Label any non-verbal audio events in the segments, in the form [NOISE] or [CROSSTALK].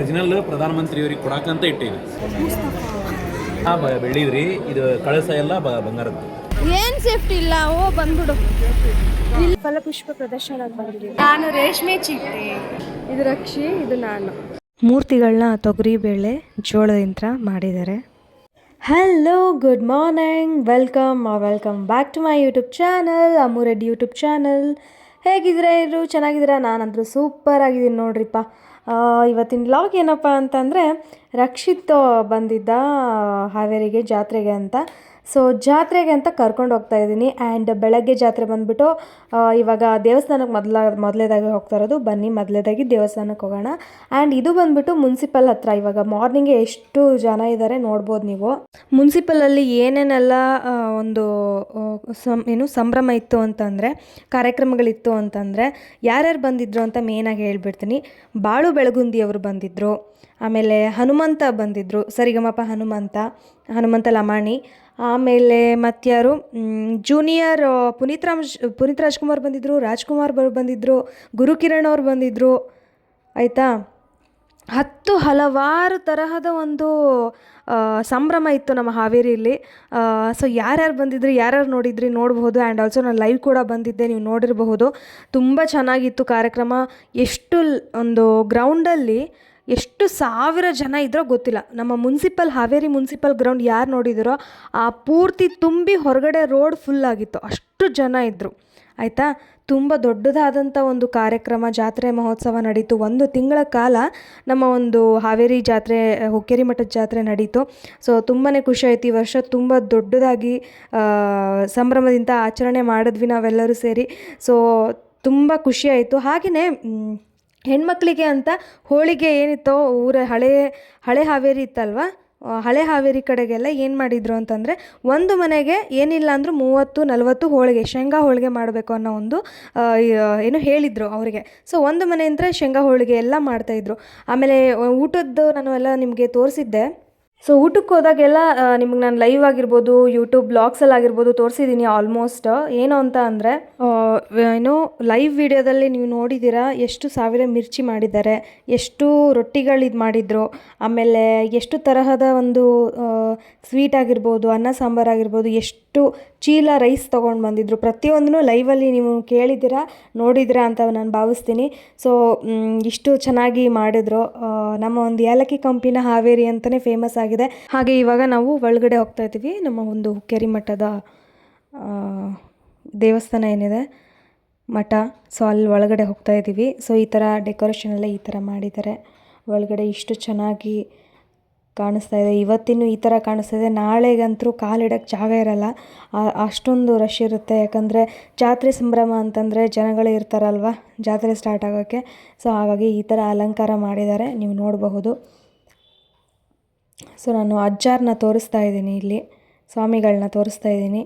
Original ಪ್ರಧಾನಮಂತ್ರಿಯವ್ರಿಗೆ ಕೊಡಾಕಂತ ಇಟ್ಟೀವಿ. ಆ ಬೆಳ್ಳಿದ್ರಿ ಇದು ಕಳಸ ಎಲ್ಲ ಬಂಗಾರದ್ದು. ಏನ್ ಸೇಫ್ಟಿ ಇಲ್ಲ ಓ ಬಂದ್ಬಿಡು. ಇಲ್ಲಿ. ಫಲಪುಷ್ಪ ಪ್ರದರ್ಶನ ಬಂದಿದ್ದೀವಿ ನಾನು ರೇಷ್ಮೆ ಚೀಟಿ ಇದು ರಕ್ಷಿ ಇದು ನಾನು. ಮೂರ್ತಿಗಳನ್ನ ತೊಗರಿಬೇಳೆ ಜೋಳದಿಂದ ಮಾಡಿದ್ದಾರೆ. Hello good morning welcome welcome back to my YouTube channel Ammu Reddy YouTube channel ಹೇಗಿದ್ರೆ ಇರು ಚೆನ್ನಾಗಿದ್ದೀರಾ? ನಾನಂತರೂ ಸೂಪರ್ ಆಗಿದ್ದೀನಿ ನೋಡ್ರಿಪ್ಪ. ಇವತ್ತಿನ ಲಾಗ್ ಏನಪ್ಪ ಅಂತಂದರೆ ರಕ್ಷಿತ್ ಬಂದಿದ್ದ ಹಾವೇರಿಗೆ ಜಾತ್ರೆಗೆ ಅಂತ. ಸೊ ಜಾತ್ರೆಗೆ ಅಂತ ಕರ್ಕೊಂಡು ಹೋಗ್ತಾ ಇದ್ದೀನಿ. ಆ್ಯಂಡ್ ಬೆಳಗ್ಗೆ ಜಾತ್ರೆ ಬಂದುಬಿಟ್ಟು ಇವಾಗ ದೇವಸ್ಥಾನಕ್ಕೆ ಮೊದಲ, ಮೊದಲೇದಾಗಿ ಹೋಗ್ತಾ ಇರೋದು. ಬನ್ನಿ, ಮೊದಲೇದಾಗಿ ದೇವಸ್ಥಾನಕ್ಕೆ ಹೋಗೋಣ. ಆ್ಯಂಡ್ ಇದು ಬಂದುಬಿಟ್ಟು ಮುನ್ಸಿಪಲ್ ಹತ್ರ ಇವಾಗ ಮಾರ್ನಿಂಗ್ ಎಷ್ಟು ಜನ ಇದ್ದಾರೆ ನೋಡ್ಬೋದು ನೀವು. ಮುನ್ಸಿಪಲಲ್ಲಿ ಏನೇನೆಲ್ಲ ಒಂದು ಸಂ, ಏನು ಸಂಭ್ರಮ ಇತ್ತು ಅಂತಂದರೆ, ಕಾರ್ಯಕ್ರಮಗಳಿತ್ತು ಅಂತಂದರೆ, ಯಾರ್ಯಾರು ಬಂದಿದ್ರು ಅಂತ ಮೇನಾಗಿ ಹೇಳ್ಬಿಡ್ತೀನಿ. ಬಾಳು ಬೆಳಗುಂದಿ ಅವರು ಬಂದಿದ್ದರು ಆಮೇಲೆ ಹನುಮಂತ ಬಂದಿದ್ದರು ಸರಿಗಮಪ ಹನುಮಂತ ಹನುಮಂತ ಲಮಾಣಿ ಆಮೇಲೆ ಮತ್ಯಾರು ಜೂನಿಯರ್ ಪುನೀತ್ ರಾಮ್, ಪುನೀತ್ ರಾಜ್ಕುಮಾರ್ ಬಂದಿದ್ದರು ರಾಜ್ಕುಮಾರ್ ಬರು ಬಂದಿದ್ದರು ಗುರುಕಿರಣ್ ಅವ್ರು ಬಂದಿದ್ದರು ಆಯಿತಾ? ಹತ್ತು ಹಲವಾರು ತರಹದ ಒಂದು ಸಂಭ್ರಮ ಇತ್ತು ನಮ್ಮ ಹಾವೇರಿಯಲ್ಲಿ. ಸೊ ಯಾರ್ಯಾರು ಬಂದಿದ್ರಿ, ಯಾರ್ಯಾರು ನೋಡಿದ್ರಿ ನೋಡಬಹುದು ಆ್ಯಂಡ್ ಆಲ್ಸೋ ನಾನು ಲೈವ್ ಕೂಡ ಬಂದಿದ್ದೆ, ನೀವು ನೋಡಿರಬಹುದು. ತುಂಬ ಚೆನ್ನಾಗಿತ್ತು ಕಾರ್ಯಕ್ರಮ. ಎಷ್ಟು ಒಂದು ಗ್ರೌಂಡಲ್ಲಿ ಎಷ್ಟು ಸಾವಿರ ಜನ ಇದ್ರೋ ಗೊತ್ತಿಲ್ಲ. ನಮ್ಮ ಮುನ್ಸಿಪಲ್, ಹಾವೇರಿ ಮುನ್ಸಿಪಲ್ ಗ್ರೌಂಡ್ ಯಾರು ನೋಡಿದಿರೋ ಆ ಪೂರ್ತಿ ತುಂಬಿ ಹೊರಗಡೆ ರೋಡ್ ಫುಲ್ ಆಗಿತ್ತು. ಅಷ್ಟು ಜನ ಇದ್ದರು ಆಯಿತಾ? ತುಂಬ ದೊಡ್ಡದಾದಂಥ ಒಂದು ಕಾರ್ಯಕ್ರಮ, ಜಾತ್ರೆ ಮಹೋತ್ಸವ ನಡೀತು. ಒಂದು ತಿಂಗಳ ಕಾಲ ನಮ್ಮ ಒಂದು ಹಾವೇರಿ ಜಾತ್ರೆ, ಹುಕ್ಕೇರಿ ಮಠದ ಜಾತ್ರೆ ನಡೀತು. ಸೊ ತುಂಬಾ ಖುಷಿ ಆಯ್ತು. ಈ ವರ್ಷ ತುಂಬ ದೊಡ್ಡದಾಗಿ ಸಂಭ್ರಮದಿಂದ ಆಚರಣೆ ಮಾಡಿದ್ವಿ ನಾವೆಲ್ಲರೂ ಸೇರಿ. ಸೊ ತುಂಬ ಖುಷಿ ಆಯಿತು. ಹಾಗೆಯೇ ಹೆಣ್ಮಕ್ಳಿಗೆ ಅಂತ ಹೋಳಿಗೆ ಏನಿತ್ತೋ, ಊರ ಹಳೆ ಹಳೆ ಹಾವೇರಿ ಇತ್ತಲ್ವ? ಹಳೆ ಹಾವೇರಿ ಕಡೆಗೆಲ್ಲ ಏನು ಮಾಡಿದ್ರು ಅಂತಂದರೆ ಒಂದು ಮನೆಗೆ ಏನಿಲ್ಲ ಅಂದರೂ ಮೂವತ್ತು, ನಲವತ್ತು ಹೋಳಿಗೆ, ಶೇಂಗಾ ಹೋಳಿಗೆ ಮಾಡಬೇಕು ಅನ್ನೋ ಒಂದು ಏನು ಹೇಳಿದರು ಅವರಿಗೆ. ಸೊ ಒಂದು ಮನೆಯಿಂದ ಶೇಂಗಾ ಹೋಳಿಗೆ ಎಲ್ಲ ಮಾಡ್ತಾಯಿದ್ರು ಆಮೇಲೆ ಊಟದ್ದು ನಾನು ಎಲ್ಲ ನಿಮಗೆ ತೋರಿಸಿದ್ದೆ. ಸೊ ಊಟಕ್ಕೆ ಹೋದಾಗೆಲ್ಲ ನಿಮ್ಗೆ ನಾನು ಲೈವ್ ಆಗಿರ್ಬೋದು ಯೂಟ್ಯೂಬ್ ಬ್ಲಾಗ್ಸಲ್ಲಿ ಆಗಿರ್ಬೋದು ತೋರಿಸಿದ್ದೀನಿ ಆಲ್ಮೋಸ್ಟ್ ಏನು ಅಂತ ಅಂದರೆ ಏನು ಲೈವ್ ವಿಡಿಯೋದಲ್ಲಿ ನೀವು ನೋಡಿದ್ದೀರಾ ಎಷ್ಟು ಸಾವಿರ ಮಿರ್ಚಿ ಮಾಡಿದ್ದಾರೆ, ಎಷ್ಟು ರೊಟ್ಟಿಗಳು ಇದು ಮಾಡಿದ್ರು, ಆಮೇಲೆ ಎಷ್ಟು ತರಹದ ಒಂದು ಸ್ವೀಟ್ ಆಗಿರ್ಬೋದು, ಅನ್ನ ಸಾಂಬಾರು ಆಗಿರ್ಬೋದು, ಎಷ್ಟು ಚೀಲ ರೈಸ್ ತೊಗೊಂಡು ಬಂದಿದ್ರು, ಪ್ರತಿಯೊಂದನ್ನು ಲೈವಲ್ಲಿ ನೀವು ಕೇಳಿದ್ದೀರಾ ನೋಡಿದ್ದೀರಾ ಅಂತ ನಾನು ಭಾವಿಸ್ತೀನಿ. ಸೊ ಇಷ್ಟು ಚೆನ್ನಾಗಿ ಮಾಡಿದ್ರು ನಮ್ಮ ಒಂದು ಏಲಕ್ಕಿ ಕಂಪಿನ ಹಾವೇರಿ ಅಂತಲೇ ಫೇಮಸ್ ಆಗಿದೆ ಹಾಗೆ ಇವಾಗ ನಾವು ಒಳಗಡೆ ಹೋಗ್ತಾ ಇದ್ದೀವಿ. ನಮ್ಮ ಒಂದು ಹುಕ್ಕೇರಿ ಮಠದ ದೇವಸ್ಥಾನ ಏನಿದೆ? ಮಠ. ಸೊ ಅಲ್ಲಿ ಒಳಗಡೆ ಹೋಗ್ತಾ ಇದ್ದೀವಿ. ಸೊ ಈ ಥರ ಡೆಕೋರೇಷನ್ ಎಲ್ಲ ಈ ಥರ ಮಾಡಿದ್ದಾರೆ. ಒಳಗಡೆ ಇಷ್ಟು ಚೆನ್ನಾಗಿ ಕಾಣಿಸ್ತಾ ಇದೆ. ಇವತ್ತಿನ ಈ ಥರ ಕಾಣಿಸ್ತಾ ಇದೆ. ನಾಳೆಗಂತೂ ಕಾಲಿಡೋಕ್ಕೆ ಜಾಗ ಇರಲ್ಲ. ಅಷ್ಟೊಂದು ರಶ್ ಇರುತ್ತೆ. ಯಾಕಂದರೆ ಜಾತ್ರೆ ಸಂಭ್ರಮ ಅಂತಂದರೆ ಜನಗಳೇ ಇರ್ತಾರಲ್ವ ಜಾತ್ರೆ ಸ್ಟಾರ್ಟ್ ಆಗೋಕ್ಕೆ. ಸೊ ಹಾಗಾಗಿ ಈ ಥರ ಅಲಂಕಾರ ಮಾಡಿದ್ದಾರೆ. ನೀವು ನೋಡಬಹುದು. ಸೊ ನಾನು ಅಜ್ಜಾರನ್ನ ತೋರಿಸ್ತಾ ಇದ್ದೀನಿ ಇಲ್ಲಿ ಸ್ವಾಮಿಗಳನ್ನ ತೋರಿಸ್ತಾ ಇದ್ದೀನಿ.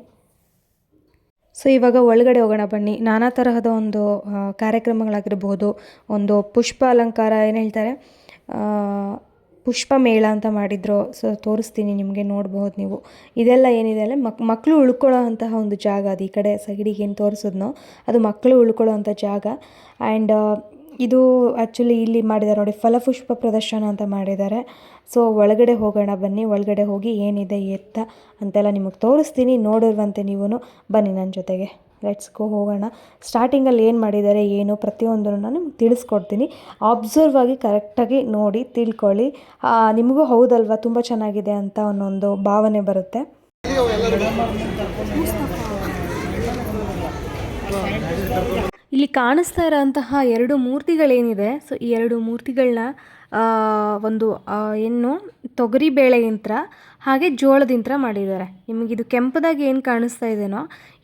ಸೊ ಇವಾಗ ಒಳಗಡೆ ಹೋಗೋಣ ಬನ್ನಿ. ನಾನಾ ತರಹದ ಒಂದು ಕಾರ್ಯಕ್ರಮಗಳಾಗಿರ್ಬೋದು, ಒಂದು ಪುಷ್ಪ ಅಲಂಕಾರ ಏನು ಹೇಳ್ತಾರೆ ಪುಷ್ಪ ಮೇಳ ಅಂತ ಮಾಡಿದ್ರು. ಸೊ ತೋರಿಸ್ತೀನಿ ನಿಮಗೆ ನೋಡ್ಬೋದು ನೀವು. ಇದೆಲ್ಲ ಏನಿದೆ ಅಲ್ಲ ಮಕ್ ಮಕ್ಕಳು ಉಳ್ಕೊಳ್ಳೋ ಅಂತಹ ಒಂದು ಜಾಗ ಅದು ಈ ಕಡೆ ಸೈಡಿಗೆ ಏನು ತೋರಿಸಿದ್ನೋ, ಅದು ಮಕ್ಕಳು ಉಳ್ಕೊಳ್ಳೋ ಅಂಥ ಜಾಗ. ಆ್ಯಂಡ್ ಇದು ಆ್ಯಕ್ಚುಲಿ ಇಲ್ಲಿ ಮಾಡಿದ್ದಾರೆ ನೋಡಿ, ಫಲಪುಷ್ಪ ಪ್ರದರ್ಶನ ಅಂತ ಮಾಡಿದ್ದಾರೆ. ಸೊ ಒಳಗಡೆ ಹೋಗೋಣ ಬನ್ನಿ, ಒಳಗಡೆ ಹೋಗಿ ಏನಿದೆ ಎತ್ತ ಅಂತೆಲ್ಲ ನಿಮಗೆ ತೋರಿಸ್ತೀನಿ, ನೋಡಿರುವಂತೆ ನೀವು ಬನ್ನಿ ನನ್ನ ಜೊತೆಗೆ. ಲೆಟ್ಸ್ ಗೋ ಹೋಗೋಣ. ಸ್ಟಾರ್ಟಿಂಗಲ್ಲಿ ಏನು ಮಾಡಿದ್ದಾರೆ, ಏನು, ಪ್ರತಿಯೊಂದನ್ನು ನಾನು ತಿಳಿಸ್ಕೊಡ್ತೀನಿ. ಅಬ್ಸರ್ವ್ ಆಗಿ ಕರೆಕ್ಟಾಗಿ ನೋಡಿ, ತಿಳ್ಕೊಳ್ಳಿ. ನಿಮಗೂ ಹೌದಲ್ವಾ, ತುಂಬ ಚೆನ್ನಾಗಿದೆ ಅಂತ ಒಂದೊಂದು ಭಾವನೆ ಬರುತ್ತೆ. ಇಲ್ಲಿ ಕಾಣಿಸ್ತಾ ಇರೋಂತಹ ಎರಡು ಮೂರ್ತಿಗಳೇನಿದೆ. ಸೊ ಈ ಎರಡು ಮೂರ್ತಿಗಳನ್ನ ಒಂದು ಏನು ತೊಗರಿ ಬೇಳೆಯಂತ್ರ ಹಾಗೆ ಜೋಳದಿಂತ್ರ ಮಾಡಿದ್ದಾರೆ. ನಿಮಗಿದು ಕೆಂಪದಾಗಿ ಏನು ಕಾಣಿಸ್ತಾ ಇದೆನೋ,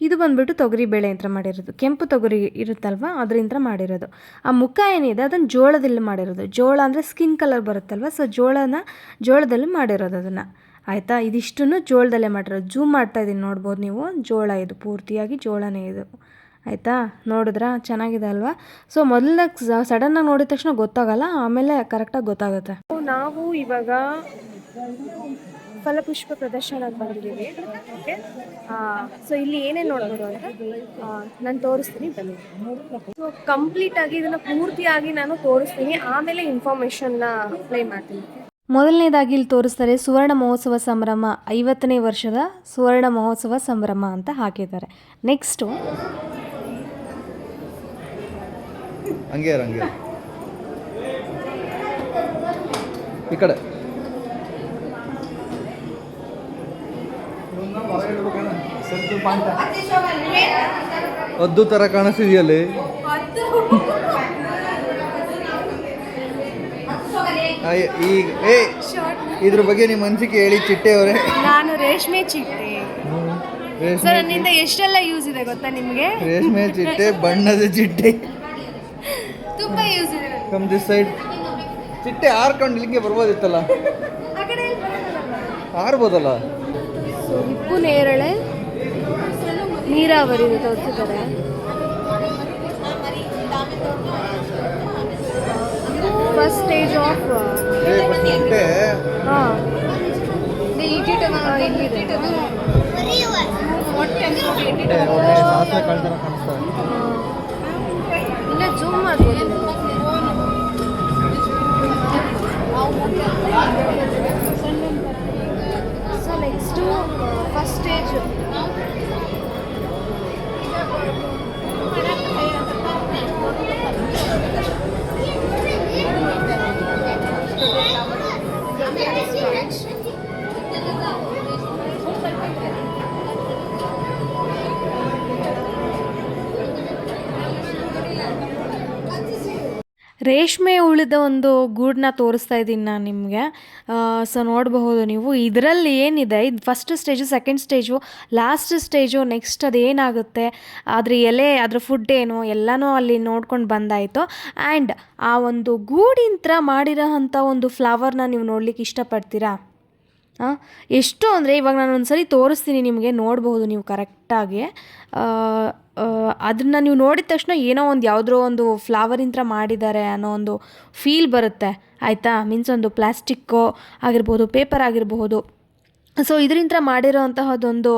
ಇದು ಬಂದ್ಬಿಟ್ಟು ತೊಗರಿ ಬೇಳೆ ಯಂತ್ರ ಮಾಡಿರೋದು. ಕೆಂಪು ತೊಗರಿ ಇರುತ್ತಲ್ವ ಅದರಿಂದ ಮಾಡಿರೋದು. ಆ ಮುಖ ಏನಿದೆ, ಅದನ್ನು ಜೋಳದಲ್ಲಿ ಮಾಡಿರೋದು. ಜೋಳ ಅಂದರೆ ಸ್ಕಿನ್ ಕಲರ್ ಬರುತ್ತಲ್ವ, ಸೊ ಜೋಳನ ಜೋಳದಲ್ಲಿ ಮಾಡಿರೋದು ಅದನ್ನು. ಆಯಿತಾ? ಇದಿಷ್ಟನ್ನು ಜೋಳದಲ್ಲೇ ಮಾಡಿರೋದು. ಜೂಮ್ ಮಾಡ್ತಾ ಇದ್ದೀನಿ ನೋಡ್ಬೋದು ನೀವು. ಜೋಳ ಇದು, ಪೂರ್ತಿಯಾಗಿ ಜೋಳನೇ ಇದು. ಆಯಿತಾ? ನೋಡಿದ್ರಾ? ಚೆನ್ನಾಗಿದೆ ಅಲ್ವಾ? ಸೊ ಮೊದಲಾಗಿ ಸಡನ್ನಾಗಿ ನೋಡಿದ ತಕ್ಷಣ ಗೊತ್ತಾಗಲ್ಲ ಆಮೇಲೆ ಕರೆಕ್ಟಾಗಿ ಗೊತ್ತಾಗುತ್ತೆ. ನಾವು ಇವಾಗ ಫಲಪುಷ್ಪ ಪ್ರದರ್ಶನಕ್ಕೆ ಬಂದಿದ್ದೀವಿ. ಓಕೆ ಸೊ ಇಲ್ಲಿ ಏನೇನು ನೋಡ್ಬೋದು ಅಂತ ನಾನು ತೋರಿಸ್ತೀನಿ ಬನ್ನಿ. ಸೊ ಕಂಪ್ಲೀಟಾಗಿ ಇದನ್ನು ಪೂರ್ತಿಯಾಗಿ ನಾನು ತೋರಿಸ್ತೀನಿ. ಆಮೇಲೆ ಇನ್ಫಾರ್ಮೇಷನ್ನ ಅಪ್ಲೈ ಮಾಡ್ತೀನಿ. ಮೊದಲನೇದಾಗಿ ಇಲ್ಲಿ ತೋರಿಸ್ತಾರೆ ಸುವರ್ಣ ಮಹೋತ್ಸವ ಸಂಭ್ರಮ ಐವತ್ತನೇ ವರ್ಷದ ಸುವರ್ಣ ಮಹೋತ್ಸವ ಸಂಭ್ರಮ ಅಂತ ಹಾಕಿದ್ದಾರೆ. ನೆಕ್ಸ್ಟು ಹಂಗೆ ಹಂಗೆ. ಈ ಕಡೆ. ಒದ್ದು ತರ ಕಾಣಿಸ್ತಿದೆಯಲ್ಲಿ? ಈಗ ಏ ಇದ್ರ ಬಗ್ಗೆ ನಿಮ್ಮ ಅನ್ಸಿಕೆ ಹೇಳಿ ಚಿಟ್ಟೆ ಅವರೇ. ನಾನು ರೇಷ್ಮೆ ಚಿಟ್ಟೆ. ಸರ್ ನನ್ನಿಂದ ಎಷ್ಟೆಲ್ಲ ಯೂಸ್ ಇದೆ ಗೊತ್ತಾ ನಿಮಗೆ? ರೇಷ್ಮೆ ಚಿಟ್ಟೆ ಬಣ್ಣದ ಚಿಟ್ಟೆ. ತುಂಬ ಯೂಸ್ ಇದೆ ಕಮ್ ದಿಸ್ ಸೈಡ್ ಚಿಟ್ಟೆ ಹಾರ್ಕೊಂಡು ಇಲ್ಲಿಗೆ ಬರ್ಬೋದಿತ್ತಲ್ಲ. ಹಾರ್ಬೋದಲ್ಲ ಸೊ ಹಿಪ್ಪು ನೇರಳೆ ನೀರಾವರಿ ತೋರಿಸಿದ್ದಾರೆ. ಫಸ್ಟ್ ಸ್ಟೇಜ್ ಆಫ್ ಹಾಂ. ಇಲ್ಲಿದೆ. ಚಿಟ್ಟೆ ಒಳ್ಳೆ ಸಾಸಿವೆ ಕಾಳು ಥರ ಕಾಣಿಸ್ತಾರೆ ಇಲ್ಲೇ ಜೂಮ್ ಮಾಡ್ಬೋದು ಸೊ ನೆಕ್ಸ್ಟು ಫಸ್ಟ್ ಸ್ಟೇಜ್ ರೇಷ್ಮೆ ಉಳಿದ ಒಂದು ಗೂಡನ್ನ ತೋರಿಸ್ತಾ ಇದ್ದೀನಿ ನಾನು ನಿಮಗೆ. ಸೊ ನೋಡಬಹುದು ನೀವು. ಇದರಲ್ಲಿ ಏನಿದೆ? ಇದು first stage second stage last stage next ಅದು ಏನಾಗುತ್ತೆ? ಅದ್ರ ಎಲೆ, ಅದ್ರ ಫುಡ್ ಏನು? ಎಲ್ಲನೂ ಅಲ್ಲಿ ನೋಡ್ಕೊಂಡು ಬಂದಾಯಿತು. ಆ್ಯಂಡ್ ಆ ಒಂದು ಗೂಡಿಂತ್ರ ಮಾಡಿರೋ ಅಂಥ ಒಂದು ಫ್ಲವರ್ನ ನೀವು ನೋಡ್ಲಿಕ್ಕೆ ಇಷ್ಟಪಡ್ತೀರಾ? ಎಷ್ಟು ಅಂದರೆ ಇವಾಗ ನಾನು ಒಂದ್ಸರಿ ತೋರಿಸ್ತೀನಿ ನಿಮಗೆ, ನೋಡಬಹುದು ನೀವು ಕರೆಕ್ಟಾಗಿ ಅದನ್ನು ನೀವು ನೋಡಿದ ತಕ್ಷಣ ಏನೋ ಒಂದು ಯಾವುದ್ರೋ ಒಂದು ಫ್ಲವರಿಂತ್ರ ಮಾಡಿದ್ದಾರೆ ಅನ್ನೋ ಒಂದು ಫೀಲ್ ಬರುತ್ತೆ, ಆಯಿತಾ? ಮೀನ್ಸ್ ಒಂದು ಪ್ಲಾಸ್ಟಿಕ್ಕು ಆಗಿರ್ಬೋದು ಪೇಪರ್ ಆಗಿರಬಹುದು. ಸೊ ಇದರಿಂದ ಮಾಡಿರೋ ಅಂತಹದ್ದೊಂದು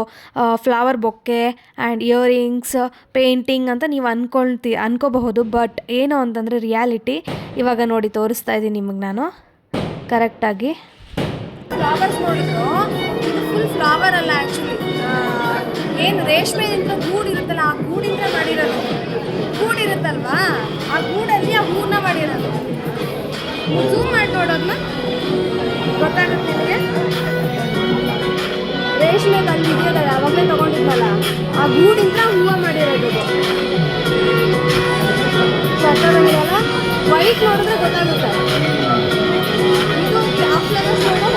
flower bouquet and earrings painting ಅಂತ ನೀವು ಅಂದ್ಕೊಳ್ತಿ ಅನ್ಕೋಬಹುದು. ಬಟ್ ಏನು ಅಂತಂದರೆ ರಿಯಾಲಿಟಿ ಇವಾಗ ನೋಡಿ ತೋರಿಸ್ತಾ ಇದ್ದೀನಿ ನಿಮಗೆ ನಾನು. ಕರೆಕ್ಟಾಗಿ ಫ್ಲವರ್ಸ್ ನೋಡಿದ್ರು. ಇದು ಫುಲ್ ಫ್ಲವರ್ ಅಲ್ಲ ಆ್ಯಕ್ಚುಲಿ ಏನು ರೇಷ್ಮೆಯಿಂದ ಗೂಡಿರುತ್ತಲ್ಲ ಆ ಗೂಡಿಂದ ಮಾಡಿರೋದು. ಗೂಡಿರುತ್ತಲ್ವಾ ಆ ಗೂಡಲ್ಲಿ ಆ ಹೂನ ಮಾಡಿರೋದು. ಝೂಮ್ ಮಾಡಿ ನೋಡೋದನ್ನ ಗೊತ್ತಾಗುತ್ತೆ ನಿಮಗೆ? ರೇಷ್ಮೆ ಅಲ್ಲಿ ಇದೆಯಲ್ಲ ಯಾವಾಗಲೇ ತೊಗೊಂಡಿದ್ವಲ್ಲ ಆ ಗೂಡಿಂದ ಹೂವ ಮಾಡಿರೋದು. ಗೊತ್ತಾಗಲ್ಲ ವೈಟ್ ನೋಡಿದ್ರೆ ಗೊತ್ತಾಗುತ್ತೆ. ಇದು ಯಾವ ಫ್ಲವರ್ಸ್ ನೋಡು?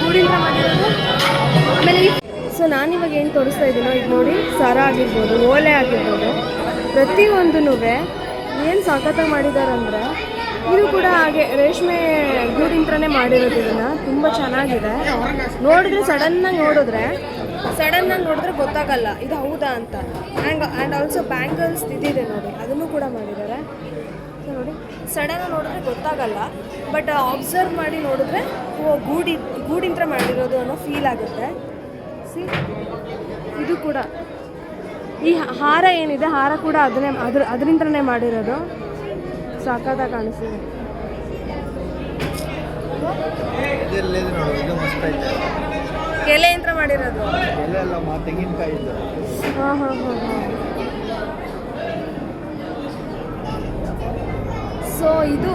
ಗೂಡಿಂದ ಮಾಡಿರೋದು ಆಮೇಲೆ ಸೊ ನಾನಿವಾಗ ಏನು ತೋರಿಸ್ತಾ ಇದ್ದೀನೋ ಇದು ನೋಡಿ, ಸರ ಆಗಿರ್ಬೋದು, ಓಲೆ ಆಗಿರ್ಬೋದು ಪ್ರತಿಯೊಂದೂ ಏನು ಸಖತ್ತಾಗಿ ಮಾಡಿದ್ದಾರೆ ಅಂದರೆ ಇದು ಕೂಡ ಹಾಗೆ ರೇಷ್ಮೆ ಗೂಡಿಂತ್ರನೇ ಮಾಡಿರೋದು ಇದನ್ನು. ತುಂಬ ಚೆನ್ನಾಗಿದೆ. ನೋಡಿದ್ರೆ ಸಡನ್ನಾಗಿ ನೋಡಿದ್ರೆ ಸಡನ್ನಾಗಿ ನೋಡಿದ್ರೆ ಗೊತ್ತಾಗಲ್ಲ, ಇದು ಹೌದಾ ಅಂತ. ಆ್ಯಂಡ್ ಆ್ಯಂಡ್ ಆಲ್ಸೋ ಬ್ಯಾಂಗಲ್ಸ್ ಇದಿದೆ ನೋಡಿ, ಅದನ್ನು ಕೂಡ ಮಾಡಿದ್ದಾರೆ. ನೋಡಿ. ಸಡನ್ ನೋಡಿದ್ರೆ ಗೊತ್ತಾಗಲ್ಲ ಬಟ್ ಅಬ್ಸರ್ವ್ ಮಾಡಿ ನೋಡಿದ್ರೆ ಓ ಗೂಡಿ ಗೂಡಿಂತ್ರ ಮಾಡಿರೋದು ಅನ್ನೋ ಫೀಲ್ ಆಗುತ್ತೆ. ಸಿ ಇದು ಕೂಡ. ಈ ಹಾರ ಏನಿದೆ ಹಾರ ಕೂಡ ಅದನ್ನೇ ಅದ್ರ ಅದರಿಂದನೇ ಮಾಡಿರೋದು. ಸಾಕಾದಾಗ ಕಾಣಿಸ್ತಿದೆ. ಕೆಲೆ ಎಲೆಯಿಂದ ಮಾಡಿರೋದು. ಹಾಂ ಹಾಂ ಹಾಂ ಹಾಂ. ಸೊ ಇದು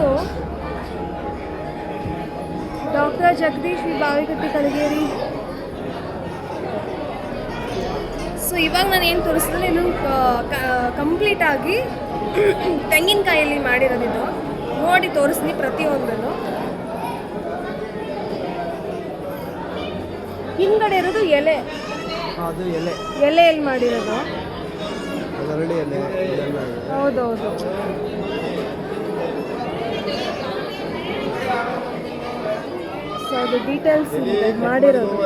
doctor Jagadish V Bavikatti Kalageri so ಇವಾಗ ನಾನು ಏನು ತೋರಿಸಿದ್ರೆ ಇದು ಕಂಪ್ಲೀಟ್ ಆಗಿ [CLEARS THROAT] ತೆಂಗಿನಕಾಯಲ್ಲಿ ಮಾಡಿರೋದಿದು. ನೋಡಿ ತೋರಿಸ್ತೀನಿ ಪ್ರತಿಯೊಂದನ್ನು. ಹಿಂದ್ಗಡೆ ಇರೋದು ಎಲೆ. ಅದು ಎಲೆ. ಎಲೆಯಲ್ಲಿ ಮಾಡಿರೋದು. ಹೌದೌದು ಸೊ ಅದು ಡೀಟೇಲ್ಸ್ ಮಾಡಿರೋದು.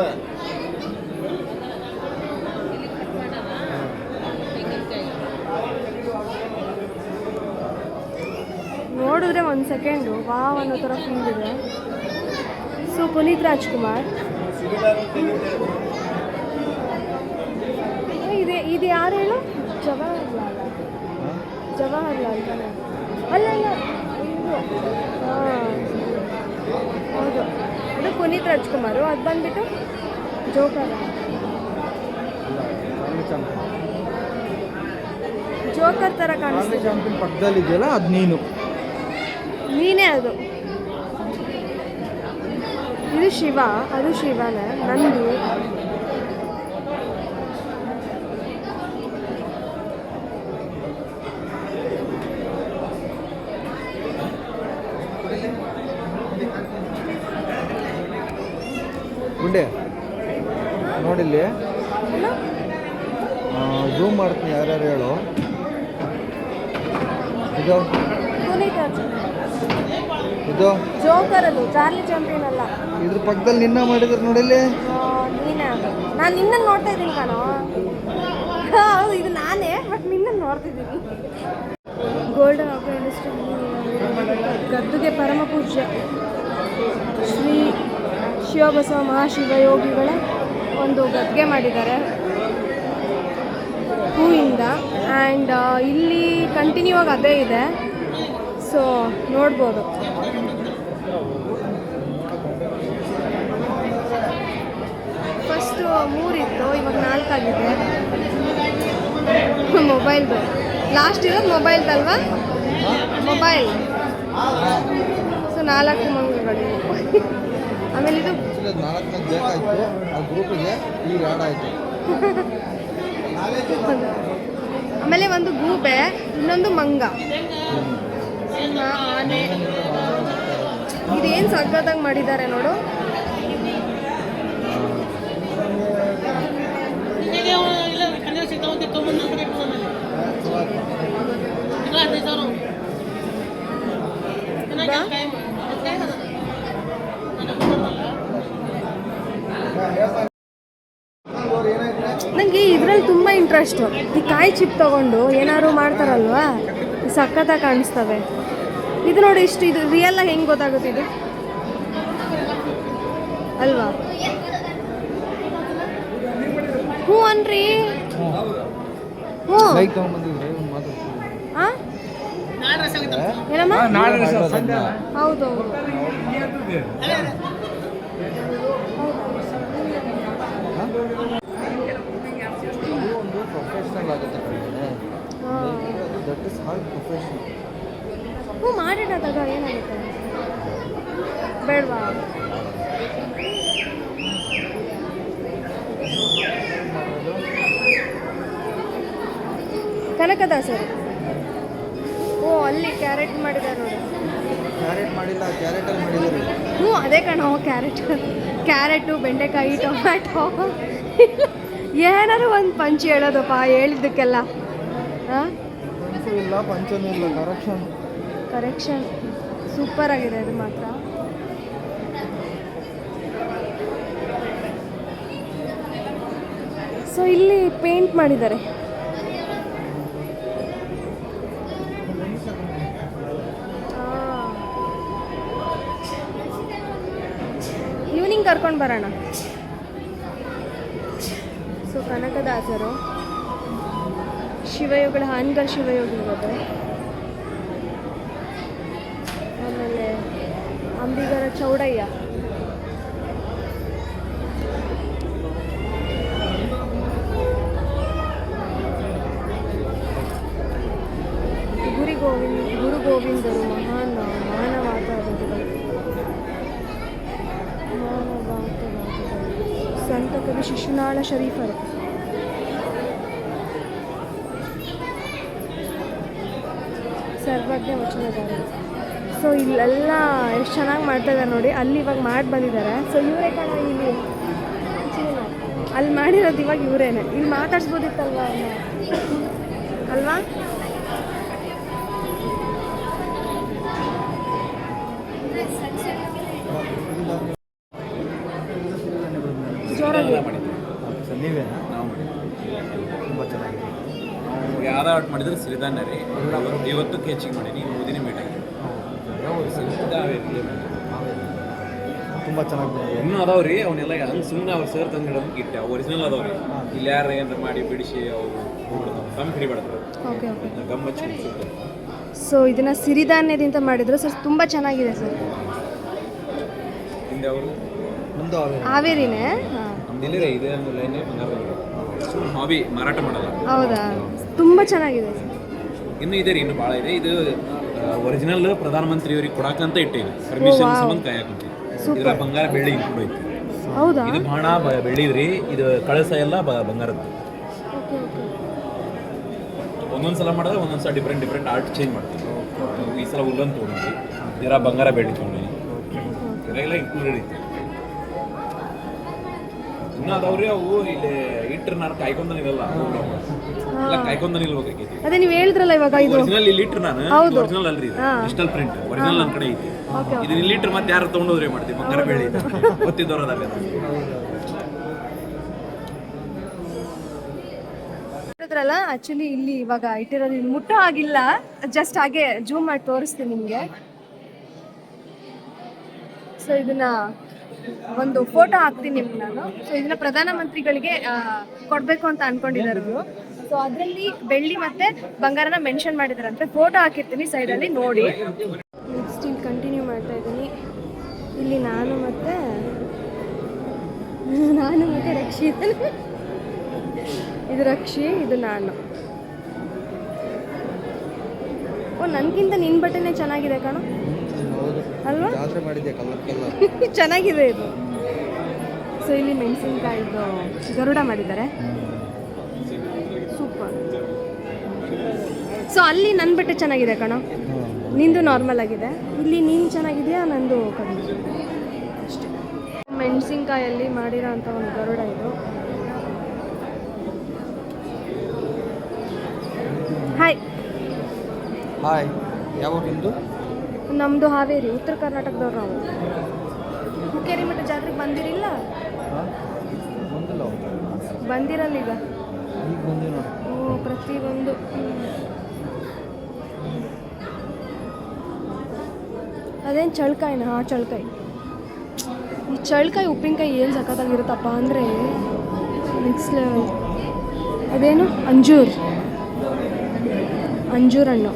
ನೋಡಿದ್ರೆ ಒಂದು ಸೆಕೆಂಡು ವಾವ್ ಅನ್ನೋ ಥರ ಫೀಲ್ ಇದೆ. ಸೊ ಪುನೀತ್ ರಾಜ್ಕುಮಾರ್. ಇದೆ ಇದು ಯಾರು ಹೇಳು? ಜವಾಹರ್ಲಾಲ್. ಜವಾಹರ್ಲಾಲ್ ತಾನೆ. ಅಲ್ಲ ಅಲ್ಲ. ಹೌದು. ಅದು ಪುನೀತ್ ರಾಜ್ಕುಮಾರು. ಅದು ಬಂದ್ಬಿಟ್ಟು ಜೋಕರ್. ಜೋಕರ್ ತರ ಕಾಣಿಸ್ತಿದೆ. ಪಕ್ಕದಲ್ಲಿ ಇದೆಯಲ್ಲ ಅದು ನೀನು. ನೀನೇ ಅದು. ಇದು ಶಿವ ಅದು ಶಿವನೇ ನಂದು ಗುಂಡೆ ನೋಡಿಲ್ಲಿ ಏನು? ಝೂಮ್ ಮಾಡ್ತೀನಿ ಯಾರ್ಯಾರು ಹೇಳು ಇದು ಪುನೀತ್ ರಾಜ್ಕುಮಾರ್ ಇದು ಜೋಕರ್ ಅದು ಚಾರ್ಲಿ ಚಾಂಪಿಯನ್ ಅಲ್ಲ ಇದ್ರ ಪಕ್ಕದಲ್ಲಿ ನಿನ್ನ ಮಾಡಿದ್ರು ನೋಡಿಲ್ಲಿ ನಾನು ನಿನ್ನ ನೋಡ್ತಾ ಇದ್ದೀನಿ ಕಣೋ. ಇದು ನಾನೇ ಬಟ್ ನಿನ್ನ ನೋಡ್ತಿದ್ದೀನಿ. ಇಂಡಸ್ಟ್ರಿ ಗದ್ದುಗೆ ಪರಮ ಪೂಜ್ಯ. ಶ್ರೀ ಶಿವಬಸವ ಮಹಾಶಿವಯೋಗಿಗಳ ಒಂದು ಗದ್ದುಗೆ ಮಾಡಿದ್ದಾರೆ. ಹೂವಿಂದ ಆ್ಯಂಡ್ ಇಲ್ಲಿ ಕಂಟಿನ್ಯೂ ಆಗಿ ಅದೇ ಇದೆ. ಸೊ ನೋಡ್ಬೋದು. ಫಸ್ಟು ಮೂರಿತ್ತು ಇವಾಗ ನಾಲ್ಕಾಗಿದೆ. ಮೊಬೈಲ್ದು ಲಾಸ್ಟ್ ಇರೋದು ಮೊಬೈಲ್ದಲ್ವಾ ಮೊಬೈಲ್ ಸೊ ನಾಲ್ಕು ಮಂಗಗಳು. ಆಮೇಲೆ ಇದು. ಆಮೇಲೆ ಒಂದು ಗೂಬೆ ಇನ್ನೊಂದು ಮಂಗ. ಆನೆ. ಇದೇನು ಸಕ್ಕತ್ತಾಗಿ ಮಾಡಿದ್ದಾರೆ ನೋಡು. ನನಗೆ ಇದ್ರಲ್ಲಿ ತುಂಬ ಇಂಟ್ರೆಸ್ಟು ಈ ಕಾಯಿ ಚಿಪ್ ತಗೊಂಡು ಏನಾದ್ರು ಮಾಡ್ತಾರಲ್ವಾ? ಸಖತ್ತಾಗಿ ಕಾಣಿಸ್ತವೆ. ಇದು ನೋಡಿ ಇಷ್ಟು, ಇದು ರಿಯಲ್ ಆಗಿ ಹೆಂಗೆ ಗೊತ್ತಾಗುತ್ತೆ ಇದು? ಅಲ್ವಾ? ಹ್ಞೂ ಅನ್ರಿ. ಹ್ಞೂ ಬೈಕ್ ತಗೊಂಡ್ಬಂದಿದ್ರೆ ಒಂದು ಮಾತಾಡ್ತೀನಿ ಹಾಂ ಏನಮ್ಮ ಹೌದು ಹೌದು ಇದು ಒಂದು ಪ್ರೊಫೆಷ್ನಲ್ ಆಗುತ್ತೆ ಕಣೆ. ಹಾಂ ದಟ್ ಇಸ್ ಹೌದು ಪ್ರೊಫೆಷನಲ್ ಹ್ಞೂ ತಗ ಏನಾಗುತ್ತೆ? ಬೇಡವಾ? ಕನಕದಾಸರು. ಅಲ್ಲಿ ಕ್ಯಾರೆಟ್ ಮಾಡಿದ್ದಾರೆ ನೋಡಿ. ಕ್ಯಾರೆಟ್ ಮಾಡಿಲ್ಲ ಕ್ಯಾರೆಟಲ್ಲಿ ಮಾಡಿದ್ದಾರೆ. ಹ್ಞೂ ಅದೇ ಕಣೋ ಕ್ಯಾರೆಟ್. ಕ್ಯಾರೆಟು ಬೆಂಡೆಕಾಯಿ ಟೊಮ್ಯಾಟೊ. ಏನಾದ್ರು ಒಂದು ಪಂಚ್ ಹೇಳೋದಪ್ಪ ಹೇಳಿದ್ದಕ್ಕೆಲ್ಲ. ಹಾಂ? ಇಲ್ಲ ಪಂಚನೂ ಇಲ್ಲ ಕರೆಕ್ಷನ್ ಕರೆಕ್ಷನ್ ಸೂಪರ್ ಆಗಿದೆ ಅದು ಮಾತ್ರ. ಸೊ ಇಲ್ಲಿ ಪೇಂಟ್ ಮಾಡಿದ್ದಾರೆ ಈವ್ನಿಂಗ್ ಕರ್ಕೊಂಡು ಬರೋಣ. ಸೊ ಕನಕದಾಸರು, ಶಿವಯೋಗಳ ಹಾನ್ಗಲ್ ಶಿವಯೋಗಿಗಳು. ಆಮೇಲೆ ಅಂಬಿಗರ ಚೌಡಯ್ಯ. ಗುರಿ ಗೋವಿಂದ, ಗುರು ಗೋವಿಂದರು, ಮಹಾನ್ ಮಾನವಾದಗಳು ಕವಿ ಶಿಶುನಾಳ ಶರೀಫರು. ಸರ್ವಜ್ಞ ವಚನಗಾರರು. ಸೊ ಇಲ್ಲೆಲ್ಲ ಎಷ್ಟು ಚೆನ್ನಾಗಿ ಮಾಡ್ತಾ ಇದ್ದಾರೆ ನೋಡಿ, ಅಲ್ಲಿ ಇವಾಗ ಮಾಡಿ ಬಂದಿದ್ದಾರೆ ಸೊ ಇವರೇ ಕಣ ಇಲ್ಲಿ. ಅಲ್ಲಿ ಮಾಡಿರೋದು ಇವಾಗ ಇವರೇನೆ. ಇಲ್ಲಿ ಮಾತಾಡ್ಸ್ಬೋದಿತ್ತಲ್ವಾ ಅಲ್ವಾ? ಆದ ಮಾಡಿದ್ರೆ ಸಿರಿಧಾನ್ಯ ರೀ. ಇವತ್ತು ಕೇಚಿಂಗ್ ಮಾಡೀನಿ ಮೋದಿನೇ ದಿನ ಮೀಟ್ ಆಗಿ. ತುಂಬ ತುಂಬ ಚೆನ್ನಾಗಿ ಇನ್ನೂ ಅದಾವ ರೀ ಅವನ್ನೆಲ್ಲ ಹಂಗೆ ಸುಮ್ಮನೆ ಅವ್ರು ಸರ್ ತಂದು ಹಿಡೋದಕ್ಕೆ ಇಟ್ಟೆ ಒರಿಜಿನಲ್ ಒರಿಜಿನಲ್ ರೀ. ಇಲ್ಲಿ ಯಾರು ಏನಾರ ಮಾಡಿ ಬಿಡಿಸಿ ಅವರು ಕಮ್ಮಿ ಹಿಡಿಬಾರ್ದು. Okay okay. ಗಮ್ ಹಚ್ಚಿ ಸೂಪರ್ ಸೊ ಇದನ್ನು ಸಿರಿಧಾನ್ಯದಿಂದ ಮಾಡಿದ್ರು ಸರ್ ತುಂಬ ಚೆನ್ನಾಗಿದೆ ಸರ್ ಹಿಂದೆ ಅವರು? ನಮ್ಮದು ಹಾವೇರಿನೇ? ಹಾಂ. ಇದೆ ಲೈನೇ ಹಾಬಿ ಮಾರಾಟ ಮಾಡಲ್ಲ. ಹೌದಾ? ತುಂಬ ಚೆನ್ನಾಗಿದೆ ಇನ್ನು ಇನ್ನೂ ಇದೆ ರೀ ಇನ್ನು ಭಾಳ ಇದೆ. ಇದು ಒರಿಜಿನಲ್ ಪ್ರಧಾನಮಂತ್ರಿಯವ್ರಿಗೆ ಕೊಡಾಕಂತ ಇಟ್ಟೇವಿ ಪರ್ಮಿಷನ್ ಸಂಬಂಧ ಕಾಯಕಂತೀವಿ ಇದರ ಬಂಗಾರ ಬೆಳ್ಳಿ ಕೂಡ ಐತಿ. ಹೌದಾ? ಇದು ಬಾಣ ಬೆಳ್ಳಿ ರೀ. ಇದು ಕಳಸ ಎಲ್ಲ ಬಂಗಾರದ ಬಂಗಾರದ್ದು. Okay okay. ಒಂದೊಂದು ಸಲ ಮಾಡಿದ್ರೆ ಒಂದೊಂದು ಸಲ ಡಿಫ್ರೆಂಟ್ ಡಿಫ್ರೆಂಟ್ ಆರ್ಟ್ ಚೇಂಜ್ ಮಾಡ್ತೀವಿ. ಈ ಸಲ ಉಲ್ಲನ್ ತೊಗೊಂಡ್ವಿ ಇದರ ಬಂಗಾರ ಬೆಳ್ಳಿ ತೊಗೊಂಡ್ವಿ ಇದೆಲ್ಲ ಇನ್ಕ್ಲೂಡೆಡ್ ಐತಿ. ಇನ್ನೂ ಅದಾವ್ರಿ ಅವು ಇಲ್ಲಿ ಇಟ್ಟರೆ ನಾನು ಕಾಯ್ಕೊಂಡ ನಿಲ್ಲಲ್ಲ ಎಲ್ಲ ಕಾಯ್ಕೊಂಡ ನಿಲ್ಬೇಕಾಗೈತಿ ಅದೇ ನೀವು ಹೇಳಿದ್ರಲ್ಲ ಇವಾಗ ಇದು. ಒರಿಜಿನಲ್ ಇಲ್ಲಿ ಇಟ್ರೆ ನಾನು. ಒರಿಜಿನಲ್ ಅಲ್ರಿ ಡಿಜಿಟಲ್ ಪ್ರಿಂಟ್ ಒರಿಜಿನಲ್ ನನ್ನ ಕಡೆ ಐತಿ. ಇದು ಇಲ್ಲಿ ಇಟ್ರೆ ಮತ್ತೆ ಯಾರು ತೊಗೊಂಡೋದ್ರೆ ಮಾಡ್ತೀವಿ? ಬಂಗಾರ ಬೆಳ್ಳಿ ಐತಿ ಗೊತ್ತಿದ್ದವ್ರದಾಗ ಹೇಳಿದ್ರಲ್ಲ ಆಕ್ಚುಲಿ ಇಲ್ಲಿ ಇವಾಗ ಇಟ್ಟಿರೋದು ಇಲ್ಲಿ ಮುಟ್ಟೋ ಆಗಿಲ್ಲ. ಜಸ್ಟ್ ಹಾಗೆ ಜೂಮ್ ಮಾಡಿ ತೋರಿಸ್ತೀನಿ ನಿಮಗೆ. ಸೊ ಇದನ್ನ ಒಂದು ಫೋಟೋ ಹಾಕ್ತೀನಿ ನಿಮ್ಗೆ ನಾನು. ಸೊ ಇದನ್ನ ಪ್ರಧಾನಮಂತ್ರಿಗಳಿಗೆ ಕೊಡಬೇಕು ಕೊಡ್ಬೇಕು ಅಂತ ಅನ್ಕೊಂಡಿದ್ದಾರೆ ಸೊ ಅದರಲ್ಲಿ ಬೆಳ್ಳಿ ಮತ್ತೆ ಬಂಗಾರನ ಮೆನ್ಷನ್ ಮಾಡಿದಾರಂತೆ ಫೋಟೋ ಹಾಕಿರ್ತೀನಿ ಸೈಡಲ್ಲಿ ನೋಡಿ. ನೆಕ್ಸ್ಟ್ ಇಲ್ಲಿ ಕಂಟಿನ್ಯೂ ಮಾಡ್ತಾ ಇದ್ದೀನಿ. ಇಲ್ಲಿ ನಾನು ಮತ್ತೆ ನಾನು ಮತ್ತೆ ರಕ್ಷಿ. ಇದು ರಕ್ಷಿ ಇದು ನಾನು. ಓ ನನ್ಗಿಂತ ನಿನ್ನ ಬಟ್ಟೆನೇ ಚೆನ್ನಾಗಿದೆ ಕಣ. ಅಲ್ವಾ? [LAUGHS] ಚೆನ್ನಾಗಿದೆ ಇದು. ಸೊ ಇಲ್ಲಿ ಮೆಣಸಿನ್ಕಾಯಿದು ಗರುಡ ಮಾಡಿದ್ದಾರೆ. ಸೊ ಅಲ್ಲಿ ನನ್ನ ಬಟ್ಟೆ ಚೆನ್ನಾಗಿದೆ ಕಣ. ನಿಂದು ನಾರ್ಮಲ್ ಆಗಿದೆ. ಇಲ್ಲಿ ನೀನು ಚೆನ್ನಾಗಿದೆಯಾ ನಂದು ಕಡಿಮೆ ಮೆಣಸಿನ್ಕಾಯಲ್ಲಿ ಮಾಡಿರೋ ಅಂಥ ಒಂದು ಗರುಡ ಇದು. ಹಾಯ್ ಹಾಯ್ ಯಾವ ನಿಮ್ಮದು ನಮ್ಮದು ಹಾವೇರಿ ಉತ್ತರ ಕರ್ನಾಟಕದವ್ರು ನಾವು. ಹುಕ್ಕೇರಿ ಮಠ ಜಾತ್ರೆಗೆ ಬಂದಿರಿಲ್ಲ? ಬಂದಿರಲ್ಲ ಈಗ. ಪ್ರತಿಯೊಂದು ಅದೇನು ಚಳ್ಕಾಯಿನ ಹಾಂ ಚಳ್ಕಾಯಿ. ಈ ಚಳ್ಕಾಯಿ ಉಪ್ಪಿನಕಾಯಿ ಏನು ಸಖತ್ತಾಗಿರುತ್ತಪ್ಪ ಅಂದರೆ ನೆಕ್ಸ್ಟ್ ಲೆವೆಲ್ ಅದೇನು? ಅಂಜೂರ್. ಅಂಜೂರ್ ಹಣ್ಣು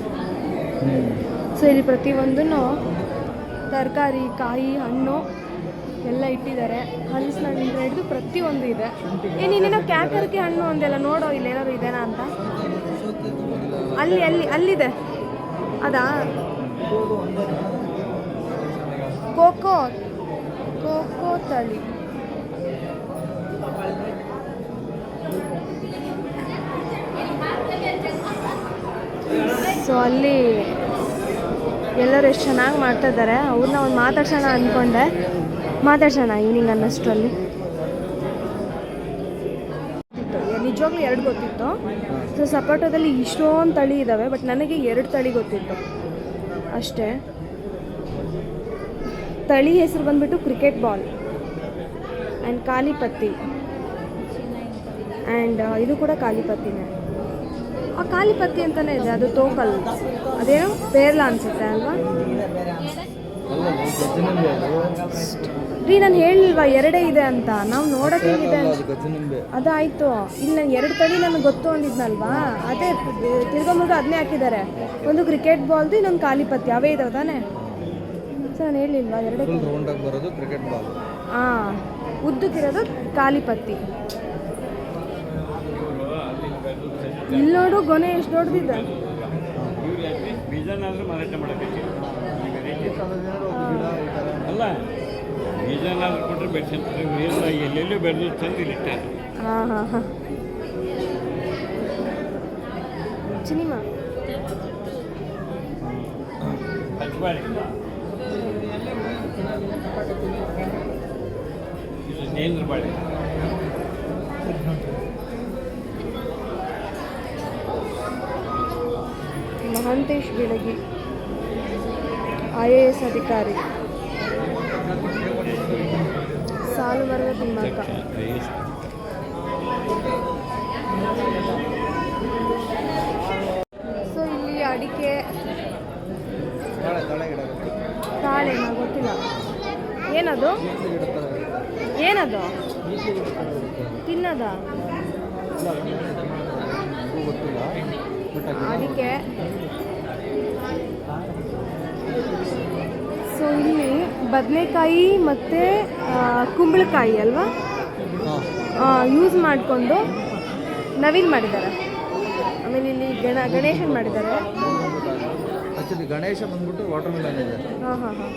ಸೊ ಇಲ್ಲಿ ಪ್ರತಿಯೊಂದನ್ನು ತರಕಾರಿ, ಕಾಯಿ, ಹಣ್ಣು ಎಲ್ಲ ಇಟ್ಟಿದ್ದಾರೆ. ಹಲಸಿನ ಹಣ್ಣಿಂದ ಹಿಡಿದು ಪ್ರತಿಯೊಂದು ಇದೆ. ಏ ಇನ್ನೇನು ಕ್ಯಾಕರ್ಕಿ ಹಣ್ಣು ಒಂದೆಲ್ಲ ನೋಡೋ ಇಲ್ಲೇನಾದ್ರು ಇದೆನಾ ಅಂತ? ಅಲ್ಲಿ ಅಲ್ಲಿ, ಅಲ್ಲಿದೆ. ಅದಾ? ಕೋಕೋ ಕೋಕೋ ತಳಿ. ಸೊ ಅಲ್ಲಿ ಎಲ್ಲರೂ ಎಷ್ಟು ಚೆನ್ನಾಗಿ ಮಾಡ್ತಾ ಇದ್ದಾರೆ ಅವ್ರನ್ನ ಒಂದು ಮಾತಾಡ್ಸೋಣ ಅಂದ್ಕೊಂಡೆ ಮಾತಾಡ್ಸೋಣ ಈವ್ನಿಂಗ್ ಅನ್ನೋಷ್ಟರಲ್ಲಿ. ನಿಜವಾಗ್ಲೂ ಎರಡು ಗೊತ್ತಿತ್ತು. ಸೊ ಸಪೋಟೋದಲ್ಲಿ ಇಷ್ಟೊಂದು ತಳಿ ಇದ್ದಾವೆ ಬಟ್ ನನಗೆ ಎರಡು ತಳಿ ಗೊತ್ತಿತ್ತು. ಅಷ್ಟೇ. ತಳಿ ಹೆಸರು ಬಂದ್ಬಿಟ್ಟು cricket ball and Kalipatti and ಇದು ಕೂಡ ಕಾಲಿಪತ್ತಿನೇ ಆ ಕಾಲಿಪತ್ತಿ ಅಂತಲೇ ಇದೆ, ಅದು ತೋಕಲ್ ಅದೇನು ಪೇರ್ಲ ಅನಿಸುತ್ತೆ ಅಲ್ವಾ? ರೀ, ನಾನು ಹೇಳಿಲ್ವಾ, ಎರಡೇ ಇದೆ ಅಂತ. ನಾವು ನೋಡೋಕೆ ಇದೆ ಅದಾಯ್ತು. ಇಲ್ಲಿ ನಾನು ಎರಡು ತಳಿ ನನಗೆ ಗೊತ್ತು ಅಂದಿದ್ನಲ್ವಾ? ಅದೇ ತಿರ್ಗೊಂಬರ್ಗ ಅದನ್ನೇ ಹಾಕಿದ್ದಾರೆ. ಒಂದು ಕ್ರಿಕೆಟ್ ಬಾಲ್ದು ಇನ್ನೊಂದು ಕಾಲಿಪತ್ತಿ ಅವೇ ಇದಾವೆ ತಾನೇ? ಸರ್ ನಾನು ಹೇಳಿಲ್ವಾ ಎರಡೇ ಫುಲ್ ರೌಂಡಾಗಿ ಬರೋದು ಕ್ರಿಕೆಟ್ ಬಾಲ್ ಹಾಂ ಉದ್ದಕ್ಕಿರೋದು ಕಾಲಿಪತ್ತಿ ಇಲ್ಲಿ ನೋಡು ಗೊನೆ ಎಷ್ಟು ದೊಡ್ಡದಿದೆ ಬೀಜನಾದ್ರೂ ಮಾರಾಟ ಮಾಡಬೇಕು ಅಲ್ಲ ಬೀಜನಾದರೂ ಕೊಟ್ಟರೆ ಎಲ್ಲೆಲ್ಲೂ ಬೆಳೆದು ತಂದು ಹಾಂ ಹಾಂ ಹಾಂ ಸಿನಿಮಾ ಹಚ್ಚಬಾಡಿ ಬಾಳೆ Mahantesh Bilagi I A S ಅಧಿಕಾರಿ. ಸಾಲು ತಿಮ್ಮಕ್ಕ ಸೊ ಇಲ್ಲಿ ಅಡಿಕೆ ತಾಳೆ ತಾಳೆ ಗಿಡ ತಾಳೆ ನಂಗೆ ಗೊತ್ತಿಲ್ಲ ಏನದು ಏನದು ತಿನ್ನದ? ಅದಕ್ಕೆ ಸೊ ಇಲ್ಲಿ ಬದನೆಕಾಯಿ ಮತ್ತು ಕುಂಬಳಕಾಯಿ ಅಲ್ವಾ? ಯೂಸ್ ಮಾಡಿಕೊಂಡು ನವಿಲ್ ಮಾಡಿದ್ದಾರೆ. ಆಮೇಲೆ ಇಲ್ಲಿ ಗಣ ಗಣೇಶನ್ ಮಾಡಿದ್ದಾರೆ. ಗಣೇಶ ಬಂದ್ಬಿಟ್ಟು ವಾಟರ್ ಮೆಲನ್ ಇದೆ. ಹಾಂ ಹಾಂ ಹಾಂ.